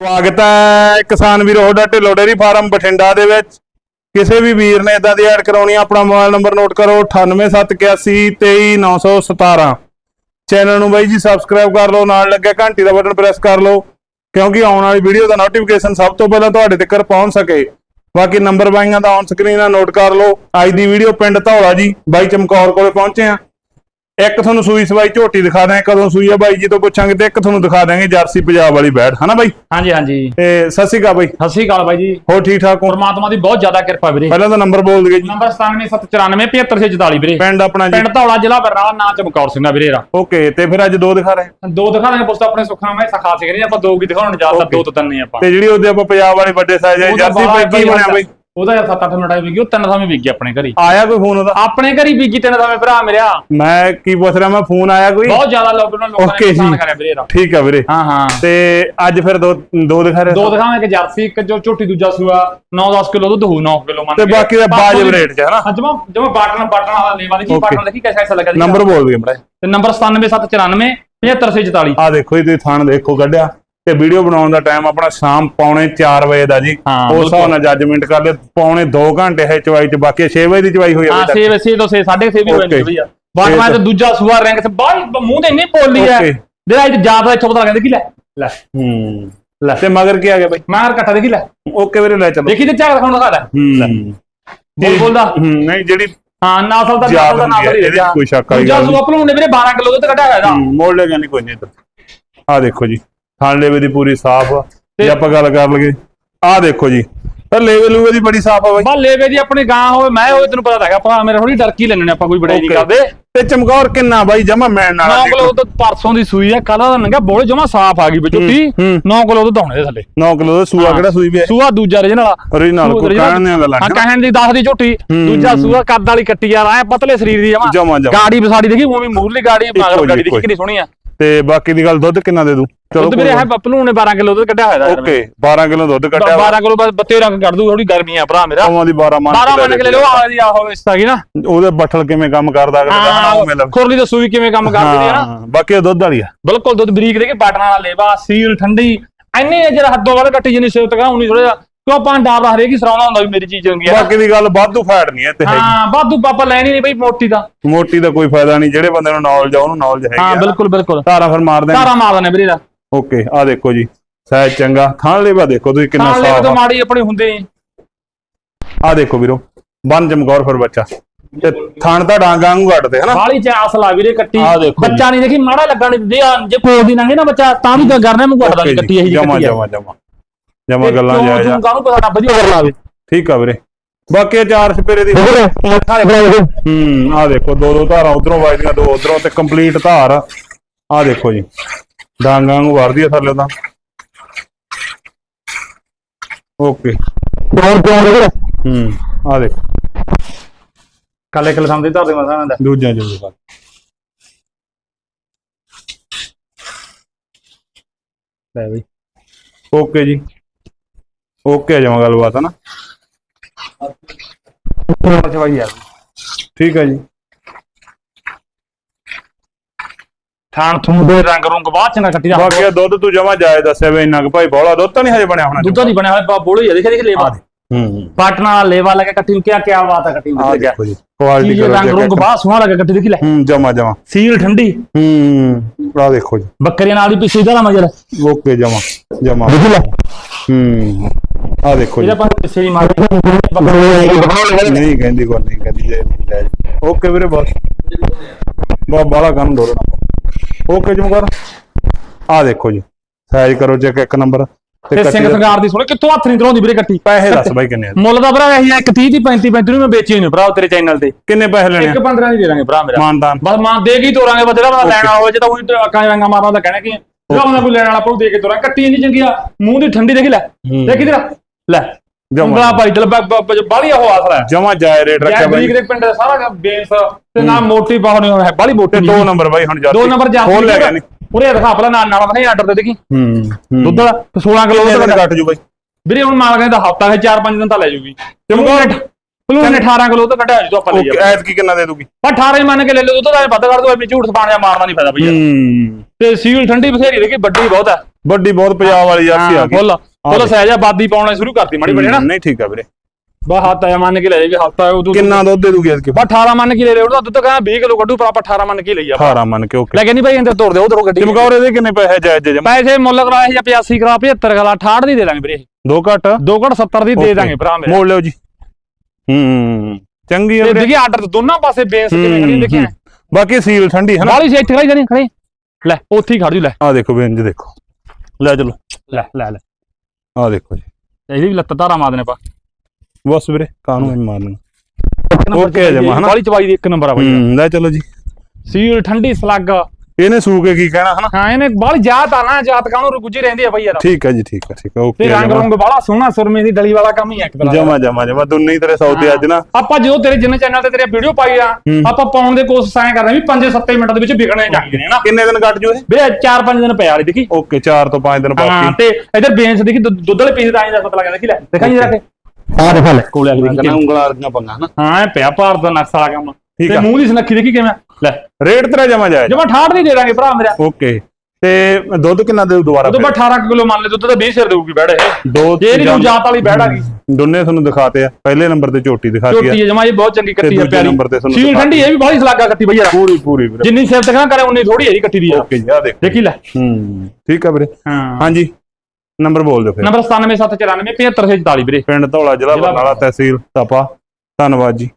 ਸਵਾਗਤ ਹੈ ਕਿਸਾਨ ਵੀਰੋ ਤੁਹਾਡਾ ਢਿੱਲੋਂ ਡੇਰੀ ਫਾਰਮ ਬਠਿੰਡਾ ਦੇ ਵਿੱਚ। ਕਿਸੇ ਵੀ ਵੀਰ ਨੇ ਇਦਾਂ ਦੀ ਐਡ ਕਰਾਉਣੀ ਆ, ਆਪਣਾ ਮੋਬਾਈਲ ਨੰਬਰ ਨੋਟ ਕਰੋ 9871823917 ਚੈਨਲ ਨੂੰ ਬਾਈ ਜੀ ਸਬਸਕ੍ਰਾਈਬ ਕਰ ਲਓ, ਨਾਲ ਲੱਗਿਆ ਘੰਟੀ ਦਾ ਬਟਨ ਪ੍ਰੈਸ ਕਰ ਲਓ, ਕਿਉਂਕਿ ਆਉਣ ਵਾਲੀ ਵੀਡੀਓ ਦਾ ਨੋਟੀਫਿਕੇਸ਼ਨ ਸਭ ਤੋਂ ਪਹਿਲਾਂ ਤੁਹਾਡੇ ਤੱਕ ਪਹੁੰਚ ਸਕੇ। ਬਾਕੀ ਨੰਬਰ ਬਾਈਆਂ ਦਾ ਔਨ ਸਕਰੀਨ ਆ ਨੋਟ ਕਰ ਲਓ। ਅੱਜ ਦੀ ਵੀਡੀਓ ਪਿੰਡ ਧੌਲਾ ਜੀ, ਬਾਈ ਚਮਕੌਰ ਕੋਲੇ ਪਹੁੰਚੇ ਆ। ਇੱਕ ਤੁਹਾਨੂੰ ਸੂਈ ਸਵਾਈ ਝੋਟੀ ਦਿਖਾ ਦਾਂਗੇ ਕਦੋਂ ਸੂਈ ਆ ਬਾਈ ਜੀ ਤੋਂ ਪੁੱਛਾਂਗੇ ਤੇ ਇੱਕ ਤੁਹਾਨੂੰ ਦਿਖਾ ਦਾਂਗੇ ਜਰਸੀ ਪੰਜਾਬ ਵਾਲੀ ਬੈੜ ਹਨਾ ਬਾਈ? ਹਾਂਜੀ ਹਾਂਜੀ। ਤੇ ਸਤਿ ਸ਼੍ਰੀ ਅਕਾਲ ਬਾਈ। ਸਤਿ ਸ਼੍ਰੀ ਅਕਾਲ ਬਾਈ ਜੀ। ਹੋਰ ਠੀਕ ਠਾਕ ਹੋ? ਪਰਮਾਤਮਾ ਦੀ ਬਹੁਤ ਜ਼ਿਆਦਾ ਕਿਰਪਾ ਵੀਰੇ। ਪਹਿਲਾਂ ਤਾਂ ਨੰਬਰ ਬੋਲ ਦਈਏ ਜੀ। ਨੰਬਰ 9774975644 ਵੀਰੇ। ਪਿੰਡ ਆਪਣਾ ਜੀ। ਪਿੰਡ ਧੌਲਾ ਜ਼ਿਲ੍ਹਾ ਬਰਨਾਲਾ ਨਾਂ ਚਮਕੌਰ ਸਿੰਘ ਦਾ ਵੀਰੇ ਰਾ ਓਕੇ ਤੇ ਫਿਰ ਅੱਜ ਦੋ ਦਿਖਾ ਰਹੇ ਦੋ ਦਿਖਾ ਦਾਂਗੇ ਪੁਸਤ ਆਪਣੇ ਸੁੱਖਾਂ ਮੈਂ ਸਖਾ ਸਿਕ ਰਹੇ ਆਪਾਂ ਦੋ ਕੀ ਦਿਖਾਉਣ ਜ਼ਿਆਦਾ Okay. ਦੋ ਤੋਂ ਤਿੰਨ ਆਪਾਂ। ਤੇ ਜਿਹੜੀ ਉਹਦੇ ਆਪਾਂ ਪੰਜਾਬ ਵਾਲੇ ਵੱਡੇ ਸਾਈਜ਼ ਜਰਸੀ ਬਾਈ ਕੀ ਬਣਿਆ ਬਾਈ। ਉਹਦਾ ਯਾਰ 7-8 ਮਿੰਟ ਆਈ ਵਿਕੀ ਉਹ ਤਿੰਨ ਥਾਵੇਂ ਵਿਕੀ ਆਪਣੇ ਘਰੀ। ਆਇਆ ਕੋਈ ਫੋਨ ਉਹਦਾ? ਆਪਣੇ ਘਰੀ ਵਿਕੀ ਤਿੰਨ ਥਾਵੇਂ ਭਰਾ ਮੇਰਿਆ ਮੈਂ ਕੀ ਪੁੱਛ ਰਿਹਾ ਮੈਂ ਫੋਨ ਆਇਆ ਕੋਈ? ਬਹੁਤ ਜ਼ਿਆਦਾ ਲੋਕ ਉਹਨਾਂ ਲੋਕਾਂ ਨੇ ਕਰਿਆ ਵੀਰੇ ਰਾ ਠੀਕ ਆ ਵੀਰੇ। ਹਾਂ ਹਾਂ। ਤੇ ਅੱਜ ਫਿਰ ਦੋ ਦੋ ਦਿਖਾ ਰਹੇ ਦੋ ਦਿਖਾਵਾਂਗੇ ਇੱਕ ਜਰਸੀ ਇੱਕ ਜੋ ਝੋਟੀ ਦੂਜਾ ਸੂਆ 9-10 ਕਿਲੋ ਦੁੱਧ ਹੋਊ 9 ਕਿਲੋ ਮੰਨ ਤੇ। ਬਾਕੀ ਦਾ ਬਾਜਬ ਰੇਟ ਚ ਹਨਾ? ਜਮਾ ਜਮਾ ਬਾਟਨ ਬਾਟਨ ਵਾਲਾ ਲੇਵਾ ਦੇਖੀ. ਬਾਟਨ ਦੇਖੀ ਕਿਹਦਾ ਐਸਾ ਲੱਗਾ ਨੰਬਰ ਬੋਲ ਦਈਏ ਮੜਾ ਤੇ ਨੰਬਰ 97794 75644 ਆ ਦੇਖੋ ਤੁਸੀਂ ਥਾਣ ਦੇਖੋ ਕੱਢਿਆ। ਤੇ ਵੀਡੀਓ ਬਣਾਉਣ ਦਾ ਟਾਈਮ ਆਪਣਾ ਸ਼ਾਮ ਪੌਣੇ 4 ਵਜੇ ਦਾ ਜੀ। ਹਾਂ, ਉਸ ਹਿਸਾਬ। ਨਾਲ ਜੱਜਮੈਂਟ ਕਰ ਲਿਓ। ਪੌਣੇ 2 ਘੰਟੇ ਹੈ ਚਵਾਈ ਚ ਬਾਕੀ 6 ਵਜੇ ਦੀ ਚਵਾਈ ਹੋਈ ਹਾਂ ਜਾਵੇ ਸੇ ਸੇ ਤੋਂ ਸੇ ਸਾਢੇ ਸੇ ਵੀ ਹੋਏ Okay. ਨੇ ਭਈਆ ਬਾਟਮਾ ਇਹ ਤੇ ਤਾਂ- ਦੂਜਾ ਸੂਆ ਰੈਂਕ ਤੇ ਬਾਹਰ ਮੂੰਹ ਤੇ ਇੰਨੀ ਪੋਲੀ ਹੈ. ਜਿਹੜਾ ਇਹ ਜਾਤ ਦਾ ਇੱਥੋਂ ਪਤਾ ਲੱਗਦਾ ਕਿ ਲੈ ਲੈ। ਹੂੰ। ਲੈ। ਤੇ ਮਗਰ ਕੀ ਆ ਗਿਆ ਬਾਈ? ਮਾਰ ਕੱਟਾ ਦੇਖੀ ਲੈ। ਓਕੇ ਵੀਰੇ ਲੈ ਚਲੋ। ਦੇਖੀ ਤੇ ਝਾਕ ਦਿਖਾਉਣ ਦਿਖਾ ਲੈ। ਹੂੰ ਬੋਲ ਬੋਲਦਾ ਹੂੰ ਨਹੀਂ ਜਿਹੜੀ ਹਾਂ ਦਾ ਯਾਦ ਨਾਸਲ ਦਾ ਹੈ, ਹੀ ਇਹਦੇ ਰਿਹਾ ਚ ਕੋਈ ਸ਼ੱਕ ਵਾਲੀ ਦੂਜਾ ਗੱਲ ਸੂਆ ਭਲੂਣ ਨੇ ਵੀਰੇ 12 ਕਿਲੋ ਦੁੱਧ ਕੱਢਿਆ ਹੋਇਆ ਦਾ ਹੂੰ, ਮੋੜ ਲੈ ਜਾਨੀ ਕੋਈ ਨਹੀਂ ਆ ਦੇਖੋ ਜੀ। ਥਾਣ ਲੇਵੇ ਦੀ ਪੂਰੀ ਸਾਫ਼ ਆ ਜੇ ਤੇ- ਆਪਾਂ ਗੱਲ ਕਰ ਲਈਏ ਆ ਦੇਖੋ ਜੀ ਤਾਂ ਲੇਵੇ ਲੂਵੇ ਦੀ ਬੜੀ ਸਾਫ਼ ਆ ਬਾਈ ਬਾ ਲੇਵੇ ਦੀ ਆਪਣੀ ਗਾਂ ਹੋਵੇ ਮੈਂ ਹੋਵੇ ਤੈਨੂੰ ਪਤਾ ਤਾਂ ਹੈਗਾ ਭਰਾ ਮੇਰੇ ਥੋੜੀ ਡਰਕੀ ਲੈਣੇ ਆਪਾਂ ਕੋਈ ਬੜਾਈ ਨਹੀਂ. ਕਰਦੇ ਤੇ ਚਮਕੌਰ ਕਿੰਨਾ ਬਾਈ ਜਮਾ ਮੈਨ ਨਾਲ 9 ਕਿਲੋ ਦੁੱਧ ਪਰਸੋਂ ਦੀ ਸੂਈ ਆ ਕੱਲ ਦਾ ਨੰਗਾ ਬੋਲੇ ਜਮਾ ਸਾਫ਼ ਆ ਗਈ ਵਿਚੋਟੀ ਹੂੰ। 9 ਕਿਲੋ ਦੁੱਧ ਹੋਣੇ ਦੇ ਥੱਲੇ 9 ਕਿਲੋ ਦਾ ਸੂਆ। ਕਿਹੜਾ ਸੂਈ ਵੀ ਹੈ ਸੂਆ ਦੂਜਾ ਰੀਜਨਲ ਆ Original, ਸੂਆ ਕੋਈ original। ਕਹਿਣ ਦੀਆਂ ਗੱਲਾਂ ਹਾਂ। ਕਹਿਣ ਦੀ 10 ਦੀ ਝੋਟੀ। ਦੂਜਾ ਸੂਆ ਕੱਦ ਵਾਲੀ ਕੱਟੀ ਯਾਰ ਐ ਪਤਲੇ ਸਰੀਰ ਦੀ ਜਮਾ। ਗਾੜੀ ਵਿਸਾੜੀ ਦੇਖੀ ਉਹ ਵੀ ਮੂਰਲੀ ਗਾੜੀ ਜੀ, ਗਾੜੀ ਦੇਖੀ ਕਿੰਨੀ ਸੋਹਣੀ ਆ ਤੇ ਬਾਕੀ ਦੀ ਗੱਲ ਦੁੱਧ ਕਿੰਨਾ ਦੇ ਦੂ ਦੁੱਧ ਵੀਰੇ ਹੈ ਬੱਪਲੂ ਨੇ। 12 ਕਿਲੋ ਦੁੱਧ ਕੱਢਿਆ ਹੋਇਆ ਦਾ ਓਕੇ 12 ਕਿਲੋ ਦੁੱਧ ਕੱਢਿਆ 12 ਕਿਲੋ ਬਸ ਬੱਤੇ ਰੰਗ ਕੱਢ ਦੂ ਥੋੜੀ ਗਰਮੀ ਆ ਭਰਾ ਮੇਰਾ। ਕਮਾਂ ਦੀ 12 ਮੰਨ 12 ਮੰਨ ਕੇ ਲੈ ਲਓ ਆ ਦੀ ਆਹੋ ਇਸ ਤਰ੍ਹਾਂ ਕੀ ਨਾ। ਉਹਦੇ ਬੱਠਲ ਕਿਵੇਂ ਕੰਮ ਕਰਦਾ ਅਗਲੇ ਦਾ ਉਹ ਹਾਂ ਖੁਰਲੀ ਦੱਸੂ ਵੀ ਕਿਵੇਂ ਕੰਮ ਕਰਦੀ ਹੈ ਨਾ। ਹਾਂ ਬਾਕੀ ਉਹ ਦੁੱਧ ਵਾਲੀ ਆ। ਬਿਲਕੁਲ ਦੁੱਧ ਬਰੀਕ ਦੇ ਕੇ ਬਾਟਣ ਵਾਲਾ ਲੇਵਾ ਸੀਲ ਠੰਡੀ। ਐਨੇ ਜਿਹੜਾ ਹੱਦੋਂ ਵਾਲਾ ਕੱਟੀ ਜਿੰਨੀ ਸੇਵਤ ਕਰਾ ਉਨੀ ਥੋੜਾ ਕਿਉਂ ਆਪਾਂ ਡਰ ਦਾ ਹਰੇਕ ਹੀ ਸਰਾਉਣਾ ਹੁੰਦਾ ਵੀ ਮੇਰੀ ਚੀਜ਼ ਚੰਗੀ ਆ ਬਾਕੀ ਦੀ ਗੱਲ ਵਾਧੂ ਫੈਟ ਨਹੀਂ ਹੈ ਤੇ ਹੈਗੀ। ਹਾਂ ਬਾਦੂ ਪਾਪਾ ਲੈਣੀ ਨਹੀਂ ਬਈ ਮੋਟੀ ਦਾ। ਮੋਟੀ ਦਾ ਕੋਈ ਫਾਇਦਾ ਨਹੀਂ ਜਿਹੜੇ ਬੰਦੇ ਨੂੰ ਨੌਲੇਜ ਆ ਉਹਨੂੰ ਨੌਲੇਜ ਹੈਗੀ ਹਾਂ ਆ। ਬਿਲਕੁਲ ਬਿਲਕੁਲ। ਧਾਰਾ ਫਿਰ ਮਾਰਦੇ ਧਾਰਾ ਮਾਰ ਦਨੇ ਵੀਰੇ ਦਾ। ਓਕੇ ਆ ਦੇਖੋ ਜੀ। ਸਾਇਜ਼ ਚੰਗਾ। ਥਾਣ ਲੇਵਾ ਦੇਖੋ ਤੁਸੀਂ ਕਿੰਨਾ ਨਾਲ ਲੈ ਸਾਫ਼ ਤੋਂ ਮਾੜੀ ਆਪਣੀ ਹੁੰਦੇ ਨੀ। ਆ ਦੇਖੋ ਵੀਰੋ ਬਨ ਜਮਗੌਰ ਫਿਰ ਬੱਚਾ। ਤੇ ਥਾਣ ਤਾਂ ਡਾਂਗਾਂ ਨੂੰ ਘੱਟਦੇ ਹਨਾ ਬਾਹਲੀ ਚ ਅਸਲਾ ਵੀਰੇ ਕੱਟੀ। ਆਹ ਦੇਖੋ ਜੀ। ਬੱਚਾ ਨਹੀਂ ਦੇਖੀ ਮਾੜਾ ਲੱਗਾ ਨਹੀਂ ਦੇ ਜੇ ਕੋਲ ਦੀ ਨਾ ਬੱਚਾ ਤਾਂ ਵੀ ਗਰਨੇ ਮੂੰਹ ਘਟਦਾ ਨਹੀਂ ਕੱਟੀ ਇਹੀ ਜਮਾ ਕੱਟੀ ਆ। ਜਮਾ ਜਮਾ। ਜਮਾ ਗੱਲਾਂ ਜਾਇਜ਼ ਆ? ਕਾਹਨੂੰ ਪਤਾ ਵਧੀਆ ਕਰ ਲਾਵੇ? ਠੀਕ ਆ ਵੀਰੇ। ਬਾਕੀ ਚਾਰ ਸਪੇਰੇ ਦੀ ਹੂੰ ਆ ਦੇਖੋ ਦੋ ਦੋ ਧਾਰਾਂ ਉਧਰੋਂ ਵੱਜਦੀਆਂ ਦੋ ਉਧਰੋਂ ਤੇ ਕੰਪਲੀਟ ਧਾਰ ਆ। ਦੇਖੋ ਜੀ ਡਾਂਗਾਂ ਨੂੰ ਵਰਦੀ ਆ ਥੱਲੇ ਤਾਂ। ਓਕੇ। ਹੂੰ ਆ ਦੇਖੋ। ਕਾਲੇ ਕਲ ਸਾਹਮਣੇ ਧਰ ਦੇ ਮਸਾਂ ਦਾ। ਦੂਜਾ ਬਾਅਦ ਲੈ ਬਈ। ਓਕੇ ਜੀ। ਓਕੇ ਆ ਜਾਵਾਂ ਗੱਲਬਾਤ ਹੈ ਨਾ ਚਵਾਈ ਯਾਰ ਠੀਕ ਆ ਜੀ। ਥਾਣ ਥੂਣ ਦੇ ਰੰਗ ਰੁੰਗ ਬਾਅਦ ਚ ਨਾ ਕੱਟੀ ਦਾ ਬਾਕੀ ਦੁੱਧ ਤੂੰ ਜਮਾ ਜਾਇਜ਼ ਦੱਸਿਆ ਵੇ ਇੰਨਾ ਕੁ ਭਾਈ ਬੋਲਾ ਦੁੱਧ ਤਾਂ ਨਹੀਂ ਹਜੇ ਬਣਿਆ ਹੋਣਾ ਦੁੱਧਾ ਨਹੀਂ ਬਣਿਆ ਹੋਇਆ ਬਾ ਬੋਲੋ ਹੀ ਆ ਦੇਖ ਦੇਖ ਲੇਵਾ ਹੂੰ ਪਾਟਨਾ ਵਾਲਾ ਲੇਵਾ ਲਗਾ ਕੱਟੀ ਨੂੰ ਕਿਆ ਕਿਆ ਬਾਤ ਹੈ ਕੱਟੀ ਆ ਨੂੰ ਦੇਖੋ ਜੀ ਕੁਆਲਿਟੀ ਚੀਜ਼ ਰੰਗ ਰੁੰਗ ਬਾਹਰ ਸੋਹਣਾ ਲੱਗਾ ਕੱਟੀ ਦੇਖੀ ਲੈ। ਹੂੰ ਜਮਾ ਜਮਾ। ਸੀਲ ਠੰਡੀ। ਹੂੰ ਆ ਦੇਖੋ ਜੀ। ਬੱਕਰੀਆਂ ਨਾਲ ਦੀ ਪਿੱਛੇ ਦਾ ਮਜਲ ਓਕੇ ਜਮਾ। ਜਮਾ। ਦੇਖੀ ਲੈ। ਹੂੰ। ਆ ਦੇਖੋ ਜੀ। ਇਹਦਾ ਪਰ ਪਿੱਛੇ ਦੀ ਮਾਰ ਨਹੀਂ ਕਹਿੰਦੀ ਕੋਈ ਨਹੀਂ ਕਹਿੰਦੀ ਜੇ। ਓਕੇ ਵੀਰੇ ਬਸ। ਬਾ ਬਾਲਾ ਕੰਮ ਦੋਰਨਾ ਓਕੇ ਜਮਕਾਰ ਆ ਦੇਖੋ ਜੀ ਸਾਈਜ਼ ਕਰੋ ਚੈੱਕ ਇੱਕ ਨੰਬਰ ਤੇ ਸਿੰਘ ਦੇ ਸੰਗਾਰ ਦੀ ਸੁਣ ਕਿੱਥੋਂ ਹੱਥ ਨਹੀਂ ਧਰਾਉਂਦੀ ਵੀਰੇ ਕੱਟੀ? ਪੈਸੇ ਦੱਸ ਬਾਈ ਕਿੰਨੇ? ਮੁੱਲ ਦਾ ਭਰਾ ਇਹੀ ਆ, ਇੱਕ 30 ਦੀ 35 35 ਨੂੰ ਮੈਂ ਵੇਚੀ ਨਹੀਂ ਭਰਾ ਤੇਰੇ ਚੈਨਲ ਤੇ। ਕਿੰਨੇ ਪੈਸੇ ਲੈਣੇ ਇੱਕ 15 ਦੀ ਦੇ ਦਾਂਗੇ ਭਰਾ ਮੇਰਾ। ਮਾਨਦਾਨ। ਬਸ ਮਾਂ ਦੇ ਕੀ ਤੋਰਾਂਗੇ ਬਸ ਜਿਹੜਾ ਬੰਦਾ ਲੈਣਾ ਹੋਵੇ ਜੇ ਤਾਂ ਉਹੀ ਅੱਖਾਂ ਰੰਗਾ ਮਾਰਨਾ ਤਾਂ ਕਹਿਣਾ ਕੀ ਹੈ ਜਿਹੜਾ ਬੰਦਾ ਕੋਈ ਲੈਣ ਵਾਲਾ ਆਪਾਂ ਨੂੰ ਦੇ ਕੇ ਤੋਰਾਂ ਕੱਟੀ ਇੰਨੀ ਚੰਗੀ ਆ ਮੂੰਹ ਦੀ ਠੰਡੀ ਦੇਖੀ ਲੈ। ਦੇਖੀ ਤੇਰਾ। ਲੈ ਜਮਾਂ। ਉਂਗਲਾ ਭਾਈ ਚਲ ਬਾਲੀ ਉਹ ਆਸਰਾ ਜਮਾ ਜਾਇ ਰੇਟ ਰੱਖਿਆ ਬਾਈ। ਬਰੀਕ ਦੇ ਪਿੰਡ ਦਾ ਸਾਰਾ ਬੇਸ ਤੇ ਨਾ ਮੋਟੀ ਬਾਹਣੀ ਹੈ ਬਾਲੀ ਤੇ ਮੋਟੀ ਦੋ ਨੰਬਰ ਬਾਈ ਹੁਣ ਜਾ ਦੋ ਨੰਬਰ ਜਾ ਖੋਲ ਲੈ ਨਹੀਂ ਉਰੇ ਦਿਖਾ ਪਹਿਲਾਂ ਨਾਲ ਨਾਲ ਨਹੀਂ ਆਰਡਰ ਦੇ ਦੇਖੀ। ਹੂੰ ਦੁੱਧ ਵਾਲਾ ਤੇ 16 ਕਿਲੋ ਦਿਨ ਕੱਟ ਜੂ ਬਾਈ? ਵੀਰੇ ਹੁਣ ਮਾਲ ਕਹਿੰਦਾ ਹਫਤਾ ਹੈ 4-5 ਦਿਨ ਤਾਂ ਲੈ ਜੂਗੀ। ਚਮਕੌਰ ਪਲੂਨ ਨੇ 18 ਕਿਲੋ ਤੋਂ ਕੱਢਿਆ ਜੀ ਤੋਂ ਆਪਾਂ ਓਕੇ ਐਤ ਕੀ ਕਿੰਨਾ ਦੇ ਦੂਗੀ ਪਰ 18 ਹੀ ਮੰਨ ਕੇ ਲੈ ਲਓ ਦੁੱਧ ਦਾ ਵੱਧ ਕਰ ਦੋ ਐਵੇਂ ਝੂਠ ਸਪਾਣ ਜਾਂ ਮਾਰਨਾ ਨਹੀਂ ਫਾਇਦਾ ਭਈਆ ਤੇ ਸੀਲ ਠੰਡੀ ਬਥੇਰੀ ਦੇਖੀ ਵੱਡੀ ਬਹੁਤ ਹੈ। ਵੱਡੀ ਬਹੁਤ ਪੰਜਾਬ ਵਾਲੀ ਆ ਗਈ। ਫੁੱਲ। ਫੁੱਲ ਸਹਿਜਾ ਬਾਦੀ ਪਾਉਣਾ ਸ਼ੁਰੂ ਕਰਤੀ ਮਾੜੀ ਬੜੀ ਨਾ ਨਹੀਂ ਠੀਕ ਆ ਵੀਰੇ। ਬਾ ਹੱਥ ਆਇਆ ਮੰਨ ਕੇ ਲੈ ਜੀ ਹੱਥ ਉਹ ਕਿੰਨਾ ਦੁੱਧ ਦੇ ਦੂਗੀ ਐਤਕੀ? ਬਾ 18 ਮੰਨ ਕੇ ਲੈ ਲੈ ਉਹਦਾ ਦੁੱਧ ਕਹਿੰਦਾ 20 ਕਿਲੋ ਕੱਢੂ ਪਰ ਆਪਾਂ 18 ਮੰਨ ਕੇ ਲਈ ਆ 18 ਮੰਨ ਕੇ ਓਕੇ। ਲੈ ਕੇ ਨਹੀਂ ਭਾਈ ਇੰਦਰ ਤੋੜ ਦੇ ਉਧਰੋਂ ਗੱਡੀ। ਚਮਕੌਰ ਇਹਦੇ ਕਿੰਨੇ ਪੈਸੇ ਜਾਇਜ਼ ਜਮ ਪੈਸੇ ਮੁੱਲ ਕਰਾਏ ਜਾਂ 85 ਕਰਾ 75 ਕਰਾ 68 ਦੀ ਦੇ ਦਾਂਗੇ ਵੀਰੇ ਦੋ ਘੱਟ? ਦੋ ਘੜ 70 ਦੀ ਦੇ. ਦਾਂਗੇ ਭਰਾ ਮੇਰੇ। ਮੋੜ ਲਿਓ ਜੀ। ਹੂੰ ਚੰਗੀ ਆ ਤੇ ਵੀਰੇ। ਦੇਖੀ ਆਰਡਰ ਦੋਨਾਂ ਪਾਸੇ ਬੇਸ ਕਿਵੇਂ ਖੜੀ ਦੇਖੀ ਹੂੰ, ਬਾਕੀ ਸੀਲ ਠੰਡੀ ਹੈ ਨਾ ਸੇ ਇੱਥੇ ਖੜੀ ਜਾਨੀ ਖੜੀ। ਲੈ ਉੱਥੇ ਹੀ ਖੜ ਜੂ ਲੈ। ਆ ਦੇਖੋ ਬੇਂਜ ਦੇਖੋ। ਲੈ ਚਲੋ। ਲੈ ਲੈ ਲੈ। ਆ ਦੇਖੋ ਜੀ। ਇਹਦੀ ਵੀ ਲੱਤ ਧਾਰਾ ਮਾਰਦੇ ਨੇ ਪਾ ਬਸ ਵੀਰੇ ਕਾਨੂੰ ਹੀ ਮਾਰਨਾ? Okay ਜਮਾਂ, ਹਨਾ? ਬਾਲੀ ਚਵਾਈ ਦੀ ਇੱਕ ਨੰਬਰ ਆ ਬਾਈ। ਲੈ ਚਲੋ ਜੀ। ਸੀਲ ਠੰਡੀ ਸਲੱਗ। ਇਹਨੇ ਸੂ ਕੇ ਕੀ ਕਹਿਣਾ ਹਨਾ? ਹਾਂ ਇਹਨੇ ਬਾਲੀ ਜਾਤ ਆ ਨਾ ਜਾਤ ਕਾਹਨੂੰ ਗੁੱਜੀ ਰਹਿੰਦੀ ਆ ਬਾਈ ਯਾਰ। ਠੀਕ ਹੈ ਜੀ ਠੀਕ ਹੈ ਠੀਕ ਹੈ ਤੇ ਓਕੇ ਰੰਗ ਰੰਗ ਬਾਲਾ ਸੋਹਣਾ ਸੁਰਮੇ ਦੀ ਡਲੀ ਵਾਲਾ ਕੰਮ ਹੀ ਆ ਇੱਕ ਤਰ੍ਹਾਂ। ਜਮਾ ਜਮਾ ਜਮਾ ਦੁੰਨੇ ਹੀ ਤੇਰੇ ਸੌਦੇ ਅੱਜ ਨਾ। ਆਪਾਂ ਜਦੋਂ ਤੇਰੇ ਜਿੰਨੇ ਚੈਨਲ ਤੇ ਤੇਰੇ ਵੀਡੀਓ ਪਾਈ ਆ ਹੂੰ। ਆਪਾਂ ਪਾਉਣ ਦੇ ਕੋਸ਼ਿਸ਼ ਐਂ ਕਰਦੇ ਵੀ 5-7 ਮਿੰਟ ਦੇ ਵਿੱਚ ਵਿਕਣੇ ਚਾਹੀਦੇ ਨੇ ਨਾ ਕਿੰਨੇ ਦਿਨ ਕੱਟ ਜੂ ਇਹ? ਵੀਰੇ 4-5 ਦਿਨ ਪਿਆ ਵਾਲੀ ਦੇਖੀ? ਓਕੇ 4 ਤੋਂ 5 ਦਿਨ ਹਾਂ ਬਾਕੀ ਤੇ ਇਧਰ ਬੇਂਸ ਦੇਖੀ ਦੁੱਧ ਵਾਲੇ ਪੀਸ ਦਾ ਦਾ ਪਤਾ ਲੱਗਦਾ ਕੀ ਲੈ ਦੇਖਾਂ ਜੀ ਰੱਖ ਆ ਦੇਖ ਲੈ ਕੋਲੇ ਆ ਕੇ ਦੇਖੀ। ਉਂਗਲਾਂ ਵਰਗੀਆਂ ਪੰਗਾ ਹਨਾ? ਹਾਂ ਪਿਆ ਭਾਰਤ ਦਾ ਨਕਸ਼ਾ ਵਾਲਾ ਕੰਮ। ਠੀਕ ਤੇ ਆ। ਮੂੰਹ ਦੀ ਸੁਨੱਖੀ ਦੇਖੀ ਕਿਵੇਂ ਲੈ ਰੇਟ ਤੇਰਾ ਜਮਾ ਜਾਇਜ਼ ਜਮਾ 68 ਦੀ ਦੇ ਦਾਂਗੇ ਭਰਾ ਮੇਰਾ। ਓਕੇ ਤੇ ਦੁੱਧ ਕਿੰਨਾ ਦੇਊ ਦੁਬਾਰਾ ਬਾ 18 ਕਿਲੋ ਮੰਨ ਲੈ ਦੁੱਧ ਤਾਂ 20 ਸਿਰ ਦੇਊਗੀ ਬੈੜ ਇਹ ਦੋ ਜੇ ਇਹਦੀ ਤੂੰ ਜਾਤ ਵਾਲੀ ਬੈੜ ਆ ਗਈ। ਦੋਨੇ ਤੁਹਾਨੂੰ ਦਿਖਾਤੇ ਆ ਪਹਿਲੇ ਨੰਬਰ ਤੇ ਝੋਟੀ ਦਿਖਾਤੀ ਆ। ਝੋਟੀ ਜਮਾ ਇਹ ਬਹੁਤ ਚੰਗੀ ਕੱਟੀ ਦੂਜੇ ਪਿਆਰੀ। ਨੰਬਰ ਤੇ ਤੁਹਾਨੂੰ ਸੀਲ ਠੰਡੀ ਇਹ ਵੀ ਬਾਹਲੀ ਸਲਾਗਾ ਕੱਟੀ ਬਈ ਯਾਰ। ਪੂਰੀ ਪੂਰੀ ਵੀਰੇ। ਜਿੰਨੀ ਸਿਰ ਤੱਕ ਨਾ ਕਰੇ ਉਨੀ ਥੋੜੀ ਹੈ ਜੀ ਕੱਟੀ ਦੀ ਯਾਰ ਓਕੇ ਜੀ ਆ ਦੇਖ। ਦੇਖੀ ਲੈ। ਹੂੰ ਠੀਕ ਆ ਵੀਰੇ। ਹਾਂ। ਹਾਂਜੀ ਨੰਬਰ ਬੋਲ ਦਿਓ ਫਿਰ। ਨੰਬਰ 97794 75644 ਵੀਰੇ। ਪਿੰਡ ਧੌਲਾ ਜ਼ਿਲ੍ਹਾ ਜ਼ਿਲ੍ਹਾ ਬਰਨਾਲਾ ਤਹਿਸੀਲ ਤਪਾ ਧੰਨਵਾਦ ਜੀ।